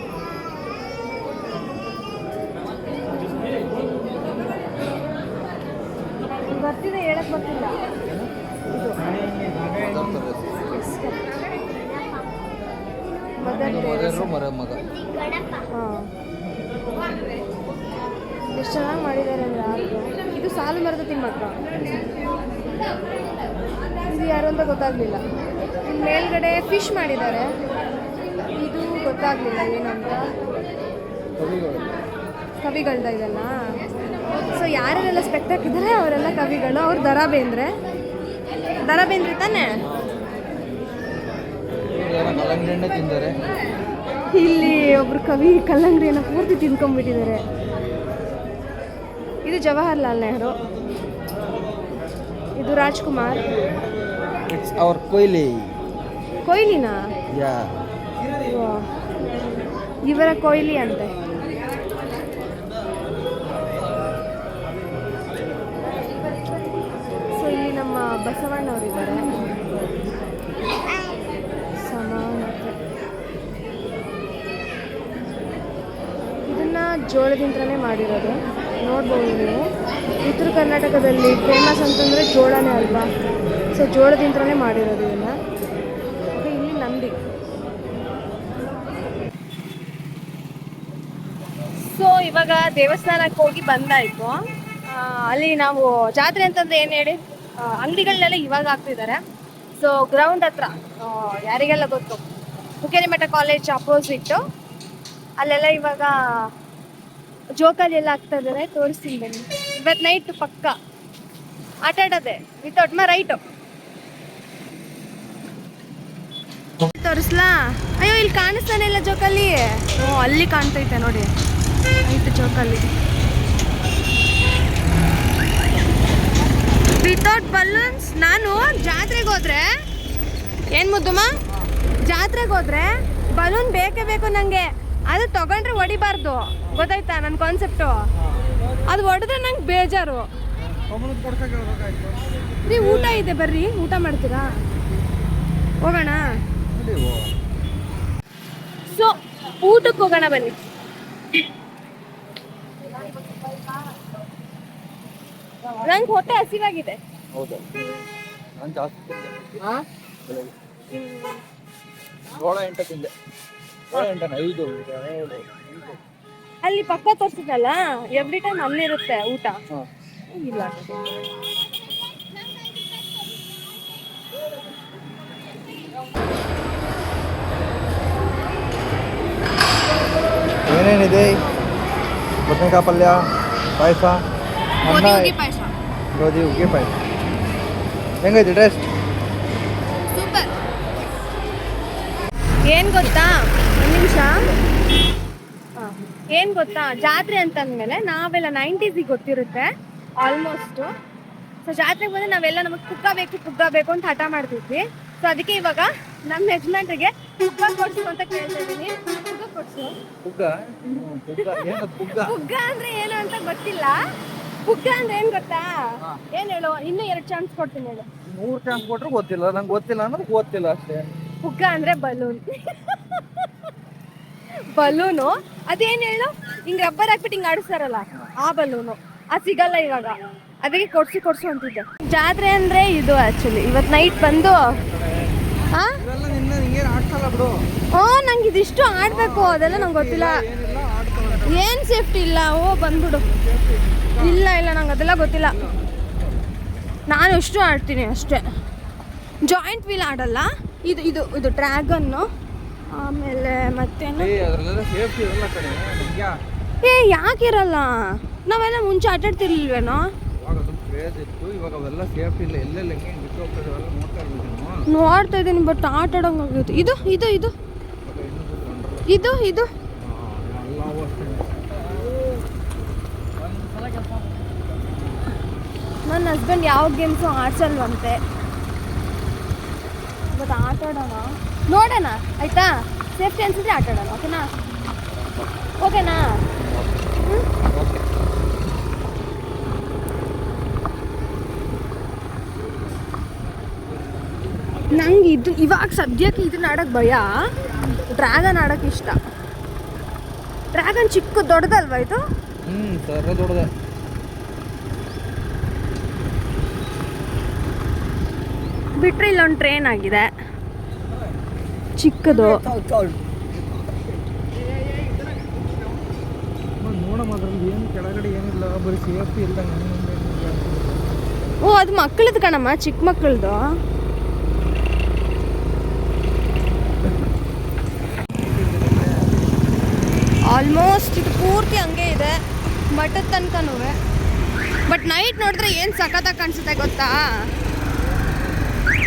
ಮದರ್ ಮರ ಮಗ. ಹಾಂ. ಎಷ್ಟು ಚೆನ್ನಾಗಿ ಮಾಡಿದ್ದಾರೆ ಅಂದರೆ ಯಾರು ಇದು ಸಾಲು ಮರದ ತಿಮ್ಮಕ್ಕ ಇದು ಯಾರು ಅಂತ ಗೊತ್ತಾಗಲಿಲ್ಲ. ಮೇಲ್ಗಡೆ ಫಿಶ್ ಮಾಡಿದ್ದಾರೆ. ಇದು ಗೊತ್ತಾಗಲಿಲ್ಲ ಏನಂತ. ಕವಿಗಳ್ದ ಇದೆಲ್ಲ. ಸೊ ಯಾರೆಲ್ಲ ಸ್ಪೆಕ್ಟ್ ಹಾಕಿದ್ದಾರೆ ಅವರೆಲ್ಲ ಕವಿಗಳು ಅವ್ರು ದರ ಬೇಂದ್ರೆ ದರ ಬೇಂದ್ರೆ ತಾನೇ ಇಲ್ಲಿ ಒಬ್ರು ಕವಿ ಕಲ್ಲಂಗಡಿಯನ್ನು ಪೂರ್ತಿ ತಿನ್ಕೊಂಡ್ಬಿಟ್ಟಿದ್ದಾರೆ ಇದು ಜವಾಹರ್ಲಾಲ್ ನೆಹರು. ಇದು ರಾಜ್ಕುಮಾರ್. ಇಟ್ಸ್ ಅವರ್ ಕೊಯ್ಲಿ ಕೊಹ್ಲಿನಾ? ಇವರ ಕೊಹ್ಲಿ ಅಂತೆ. ನಮ್ಮ ಬಸವಣ್ಣವರಿದ್ದಾರೆ. ಸಮಾನತೆ ಇದನ್ನ ಜೋಳದಿಂದನೇ ಮಾಡಿರೋದು. ನೋಡ್ಬೋದು ನೀವು. ಉತ್ತರ ಕರ್ನಾಟಕದಲ್ಲಿ ಫೇಮಸ್ ಅಂತಂದರೆ ಜೋಳನೇ ಅಲ್ವಾ? ಸೊ ಜೋಳದಿಂದನೇ ಮಾಡಿರೋದು ಇದನ್ನು. ಇಲ್ಲಿ ನಂದಿ ಸೊ ಇವಾಗ ದೇವಸ್ಥಾನಕ್ಕೆ ಹೋಗಿ ಬಂದಾಯಿತು. ಅಲ್ಲಿ ನಾವು ಜಾತ್ರೆ ಅಂತಂದ್ರೆ ಏನು ಹೇಳಿ? ಅಂಗಡಿಗಳನ್ನೆಲ್ಲ ಇವಾಗ ಹಾಕ್ತಿದ್ದಾರೆ ಸೊ ಗ್ರೌಂಡ್ ಹತ್ರ ಯಾರಿಗೆಲ್ಲ ಗೊತ್ತು? ಮಠ ಕಾಲೇಜ್ ಅಪೋಸಿಟ್ಟು ಅಲ್ಲೆಲ್ಲ ಇವಾಗ ಜೋಕಾಲಿ ಎಲ್ಲ ಆಗ್ತಾ ಇದ್ದಾರೆ ತೋರಿಸ್ತೀನಿ ಬನ್ನಿ. ಇವತ್ತು ನೈಟ್ ಪಕ್ಕ. ಆಟ ಆಡೋದೆ. ವಿತೌಟ್ ಮಾ ರೈಟು ತೋರಿಸ್ಲಾ? ಅಯ್ಯೋ, ಇಲ್ಲಿ ಕಾಣಿಸ್ತಾನೆ ಇಲ್ಲ ಜೋಕಾಲಿ. ಓ, ಅಲ್ಲಿ ಕಾಣ್ತೈತೆ ನೋಡಿ. ಐತೆ ಜೋಕಾಲಿ. ವಿತೌಟ್ ಬಲೂನ್ಸ್ ನಾನು ಜಾತ್ರೆಗೆ ಹೋದ್ರೆ ಏನು ಮುದ್ದಮ್ಮ? ಜಾತ್ರೆಗೆ ಹೋದ್ರೆ ಬಲೂನ್ ಬೇಕೇ ಬೇಕು ನನಗೆ ಅದು ತಗೊಂಡ್ರೆ ಹೊಡಿಬಾರ್ದು. ಗೊತ್ತಾಯ್ತಾ ನನ್ನ ಕಾನ್ಸೆಪ್ಟು ಅದು ಹೊಡೆದ್ರೆ ನಂಗೆ ಬೇಜಾರು. ರೀ ಊಟ ಇದೆ ಬರ್ರಿ. ಊಟ ಮಾಡ್ತೀರಾ? ಹೋಗೋಣ. ಸೊ ಊಟಕ್ಕೆ ಹೋಗೋಣ ಬನ್ನಿ. ನಂಗೆ ಹೊಟ್ಟೆ ಹಸಿವಾಗಿದೆ. ಹೌದು. ನಾನು ಜಾಸ್ತಿ ತಿಂದೆ. ಬೆಳಗ್ಗೆ. ಜೋಳ ಎಂಟ ತಿಂದೆ. ಜೋಳ ಎಂಟನ ಐದು. ಏಳು. ಅಲ್ಲಿ ಪಕ್ಕ ತೋರಿಸಿದಲ್ಲ ಎವ್ರಿ ಟೈಮ್ ಅಲ್ಲಿರುತ್ತೆ ಊಟ. ಹಾ. ಇಲ್ಲ. ಏನೇನಿದೆ? ಬದನೆಕಾಯಿ ಪಲ್ಯ ಪಾಯಸ ಅನ್ನ ಪಾಯಸ ಗೋಧಿ ಹುಗ್ಗಿ ಪಾಯಸ. ಹೆಂಗೈತಿ ಟೇಸ್ಟ್ ಸೂಪರ್. ಏನು ಗೊತ್ತಾ? ಒಂದು ನಿಮಿಷ. ಏನು ಗೊತ್ತಾ? ಜಾತ್ರೆ ಅಂತಂದ್ಮೇಲೆ ನಾವೆಲ್ಲ ನೈಂಟೀಸಿಗೆ ಗೊತ್ತಿರುತ್ತೆ ಆಲ್ಮೋಸ್ಟ್ ಸೊ ಜಾತ್ರೆಗೆ ಬಂದ್ರೆ ನಾವೆಲ್ಲ ನಮಗೆ ಪುಗ್ಗ ಬೇಕು ಪುಗ್ಗ ಬೇಕು ಅಂತ ಹಠ ಮಾಡ್ತಿದ್ವಿ. ಸೊ ಅದಕ್ಕೆ ಇವಾಗ ನಮ್ಮ ಯಜಮಾನ್ರಿಗೆ ಪುಗ್ಗ ಕೊಡ್ಸು ಅಂತ ಕೇಳ್ತಾ ಇದೀನಿ ಪುಗ್ಗ ಕೊಡ್ಸು. ಅಂದ್ರೆ ಏನು ಅಂತ ಗೊತ್ತಿಲ್ಲ. ಪುಗ್ಗ ಅಂದ್ರೆ ಏನ್ ಗೊತ್ತಾ? ಏನ್ ಹೇಳು ಇನ್ನೂ ಎರಡು ಚಾನ್ಸ್ ಕೊಡ್ತೀನಿ ಹೇಳು. ಮೂರು ಚಾನ್ಸ್ ಕೊಟ್ರು ಗೊತ್ತಿಲ್ಲ ನಂಗೆ ಗೊತ್ತಿಲ್ಲ ಅಂದ್ರೆ ಗೊತ್ತಿಲ್ಲ ಅಷ್ಟೇ. ಪುಗ್ಗ ಅಂದ್ರೆ ಬಲೂನ್. ಬಲೂನು ಅದೇನ್ ಹೇಳು ಹಿಂಗ್ ರಬ್ಬರ್ ಹಾಕ್ಬಿಟ್ಟು ಹಿಂಗ್ ಆಡಿಸ್ತಾರಲ್ಲ ಆ ಬಲೂನು. ಅದು ಸಿಗಲ್ಲ ಇವಾಗ. ಅದಕ್ಕೆ ಕೊಡ್ಸಿ ಕೊಡ್ಸು ಅಂತಿದ್ದೆ. ಜಾತ್ರೆ ಅಂದ್ರೆ ಇದು ಆಕ್ಚುಲಿ ಇವತ್ ನೈಟ್ ಬಂದು ಓ ನಂಗೆ ಇದಿಷ್ಟು ಆಡ್ಬೇಕು ಅದೆಲ್ಲ ನಂಗೆ ಗೊತ್ತಿಲ್ಲ. ಏನ್ ಸೇಫ್ಟಿ ಇಲ್ಲ ಓ ಬಂದ್ಬಿಡು. ಇಲ್ಲ ಇಲ್ಲ ನಂಗೆ ಅದೆಲ್ಲ ಗೊತ್ತಿಲ್ಲ. ನಾನು ಅಷ್ಟು ಆಡ್ತೀನಿ ಅಷ್ಟೇ. ಜಾಯಿಂಟ್ ವೀಲ್ ಆಡಲ್ಲ. ಇದು ಇದು ಇದು ಡ್ರ್ಯಾಗನ್ನು ಆಮೇಲೆ ಮತ್ತೆ ಏ ಯಾಕೆ ಇರಲ್ಲ? ನಾವೆಲ್ಲ ಮುಂಚೆ ಆಟಾಡ್ತಿರ್ಲಿಲ್ವೇನೋ? ನೋಡ್ತಾ ಇದ್ದೀನಿ ಬಟ್ ಆಟ ಆಡೋಂಗಾಗೈತೆ ಇದು ಇದು ಇದು. ಇದು ಇದು ಎಲ್ಲ ಅಷ್ಟೇ ನನ್ನ ಹಸ್ಬೆಂಡ್ ಯಾವ ಗೇಮ್ಸು ಆಡ್ಸಲ್ವಂತೆ? ಬಟ್ ಆಟ ಆಡೋಣ? ನೋಡೋಣ, ಆಯಿತಾ? ಸೇಫ್ಟಿ ಅನ್ಸಿದ್ರೆ ಆಟಾಡೋಣ ಓಕೆನಾ? ಓಕೆನಾ? ನಂಗೆ ಇದು, ಇವಾಗ ಸದ್ಯಕ್ಕೆ ಇದನ್ನ ಆಡೋಕ್ಕೆ ಭಯ. ಡ್ರ್ಯಾಗನ್ ಆಡೋಕ್ಕೆ ಇಷ್ಟ. ಡ್ರ್ಯಾಗನ್ ಚಿಕ್ಕ ದೊಡ್ಡದಲ್ವಾ ಇದು? ಹ್ಞೂ ದೊಡ್ಡದ. ಬಿಟ್ರೆ ಇಲ್ಲೊಂದು ಟ್ರೈನ್ ಆಗಿದೆ. ಚಿಕ್ಕದು. ಓ ಅದು ಮಕ್ಕಳದು ಕಣಮ್ಮ ಚಿಕ್ಕ ಮಕ್ಕಳದು ಆಲ್ಮೋಸ್ಟ್ ಇದು ಪೂರ್ತಿ ಹಂಗೆ ಇದೆ ಮಠದ ತನಕನೂ ಬಟ್ ನೈಟ್ ನೋಡಿದ್ರೆ ಏನು ಸಖತ್ತಾಗಿ ಕಾಣಿಸುತ್ತೆ ಗೊತ್ತಾ?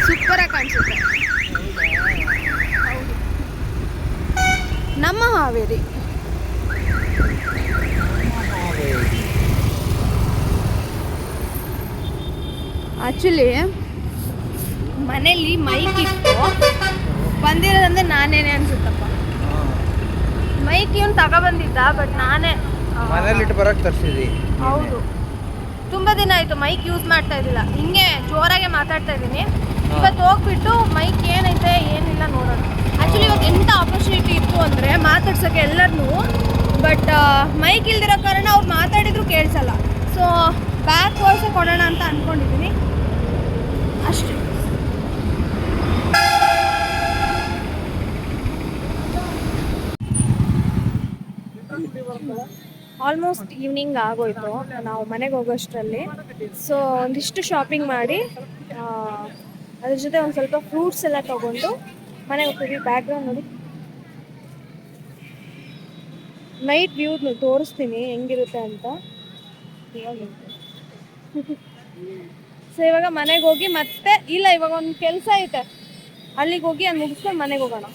ಸೂಪರಾಗಿ ಕಾಣಿಸುತ್ತೆ. ನಮ್ಮ ಹಾವೇರಿ. ಆ್ಯಕ್ಚುಲಿ ಮನೇಲಿ ಮೈಕ್ ಇತ್ತು. ಬಂದಿರೋದಂದ್ರೆ ನಾನೇನೆ ಅನ್ಸುತ್ತಪ್ಪ. ಮೈಕ್ ಇವನು ತಗೊಬಂದಿದ್ದ ಬಟ್ ನಾನೇ ಆ, ಮನೇಲಿಟ್ಟು ಬರಕ್ಕೆ ತರಿಸಿದಿ. ಹೌದು. ತುಂಬ ದಿನ ಆಯಿತು ಮೈಕ್ ಯೂಸ್ ಮಾಡ್ತಾ ಇದ್ದಿಲ್ಲ. ಹಿಂಗೆ ಜೋರಾಗೆ ಮಾತಾಡ್ತಾ ಇದ್ದೀನಿ. ಇವತ್ತು ಹೋಗ್ಬಿಟ್ಟು ಮೈಕ್ ಏನೈತೆ, ಏನಿಲ್ಲ ನೋಡೋಣ. ಆ್ಯಕ್ಚುಲಿ ಇವತ್ತು ಎಂಥ ಆಪರ್ಚುನಿಟಿ ಇತ್ತು ಅಂದರೆ ಮಾತಾಡ್ಸೋಕ್ಕೆ ಎಲ್ಲರನ್ನೂ ಬಟ್ ಮೈಕ್ ಇಲ್ದಿರೋ ಕಾರಣ ಅವ್ರು ಮಾತಾಡಿದ್ರು ಕೇಳಿಸಲ್ಲ. ಸೊ ಬ್ಯಾಕ್ ವಾಯ್ಸೇ ಕೊಡೋಣ ಅಂತ ಅಂದ್ಕೊಂಡಿದ್ದೀನಿ ಅಷ್ಟೇ. ಆಲ್ಮೋಸ್ಟ್ ಈವ್ನಿಂಗ್ ಆಗೋಯ್ತು. ನಾವು ಮನೆಗೆ ಹೋಗೋಷ್ಟರಲ್ಲಿ. ಸೊ ಒಂದಿಷ್ಟು ಶಾಪಿಂಗ್ ಮಾಡಿ ಅದ್ರ ಜೊತೆ ಒಂದು ಸ್ವಲ್ಪ ಫ್ರೂಟ್ಸ್ ಎಲ್ಲ ತಗೊಂಡು ಮನೆಗೆ ಹೋಗ್ತೀವಿ ಬ್ಯಾಕ್ಗ್ರೌಂಡ್ ನೋಡಿ. ನೈಟ್ ವ್ಯೂ ತೋರಿಸ್ತೀನಿ ಹೆಂಗಿರುತ್ತೆ ಅಂತ. [LAUGHS] ಸೊ ಇವಾಗ ಮನೆಗೆ ಹೋಗಿ ಮತ್ತೆ, ಇಲ್ಲ, ಇವಾಗ ಒಂದು ಕೆಲಸ ಐತೆ. ಅಲ್ಲಿಗೆ ಹೋಗಿ ಅಲ್ಲಿ ಮುಗಿಸ್ಕೊಂಡು ಮನೆಗೆ ಹೋಗೋಣ.